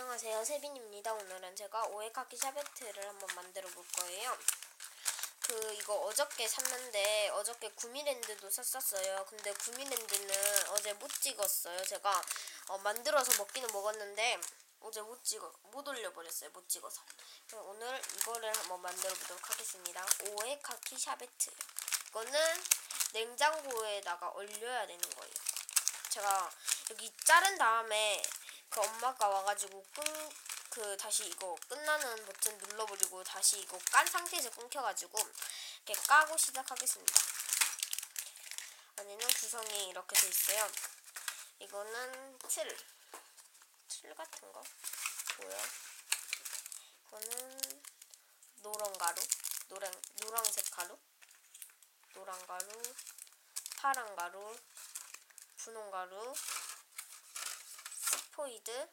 안녕하세요. 세빈입니다. 오늘은 제가 오에카키 샤베트를 한번 만들어 볼 거예요. 그 이거 어저께 샀는데 어저께 구미랜드도 샀었어요. 근데 구미랜드는 어제 못 찍었어요. 제가 어, 만들어서 먹기는 먹었는데 어제 못 찍어 못 올려버렸어요. 못 찍어서. 그럼 오늘 이거를 한번 만들어 보도록 하겠습니다. 오에카키 샤베트. 이거는 냉장고에다가 얼려야 되는 거예요. 제가 여기 자른 다음에 그 엄마가 와가지고 끈, 그 다시 이거 끝나는 버튼 눌러버리고 다시 이거 깐 상태에서 끊겨가지고 이렇게 까고 시작하겠습니다. 안에는 구성이 이렇게 돼 있어요. 이거는 틀, 틀 같은 거? 뭐야? 이거는 노란 가루, 노란 노란색 가루, 노란 가루, 파란 가루, 분홍 가루, 스포이드 어,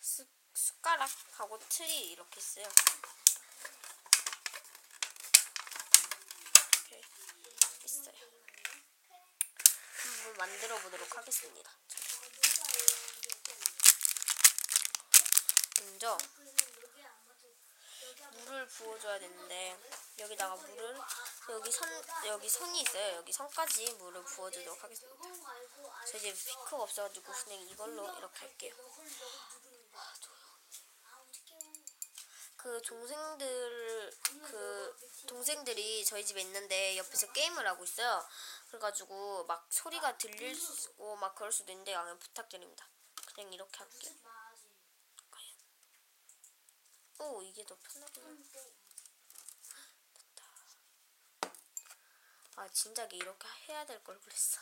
숟, 숟가락하고 틀이 이렇게 있어요. 이렇게 있어요. 한번 만들어 보도록 하겠습니다. 먼저 물을 부어줘야 되는데 여기다가 물을 여기 선 여기 선이 있어요. 여기 선까지 물을 부어주도록 하겠습니다. 저 이제 피크가 없어가지고 그냥 이걸로 이렇게 할게요. 그 동생들 그 동생들이 저희 집에 있는데 옆에서 게임을 하고 있어요. 그래가지고 막 소리가 들리고 막 그럴 수도 있는데 양해 부탁드립니다. 그냥 이렇게 할게요. 오 이게 더 편하구나. 됐다. 아 진작에 이렇게 해야 될 걸 그랬어.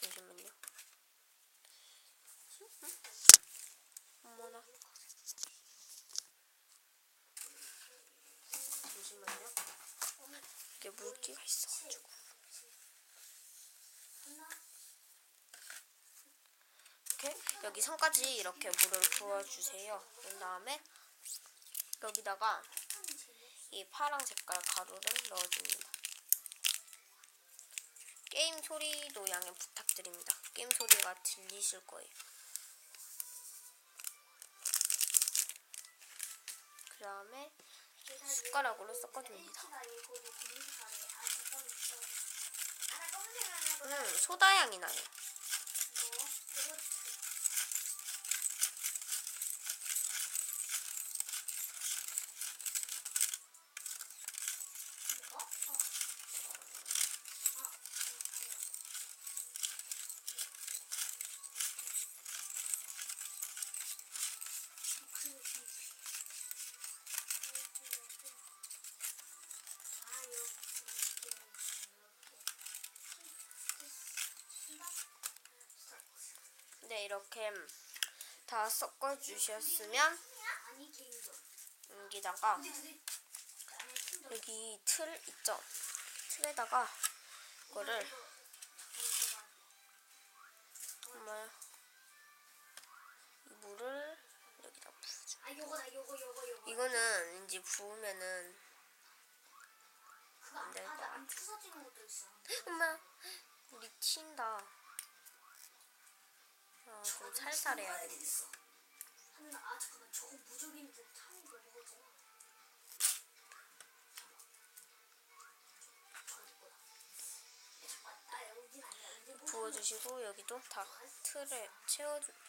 잠시만요. 어머나. 잠시만요. 이게 물기가 있어가지고. 이렇게 여기 선까지 이렇게 물을 부어주세요. 그런 다음에 여기다가 이 파랑 색깔 가루를 넣어줍니다. 소리도 양해 부탁드립니다. 게임 소리가 들리실 거예요. 그 다음에 숟가락으로 섞어줍니다. 음, 소다 향이 나요. 네, 이렇게 다 섞어 주셨으면 여기다가 여기 틀 있죠? 틀에다가 이거를 정말 이 물을 여기다 부어줘. 아 요거다 요거 요거 요거 이거는 이제 부으면은 그거 안 될것 맞아 안 같아. 엄마 우리 튄다. 아, 좀 살살 해야겠네. 하나 아 잠깐만 저거 무적인데 타는 거 먹었잖아 부어주시고 여기도 다 틀에 채워줍니다.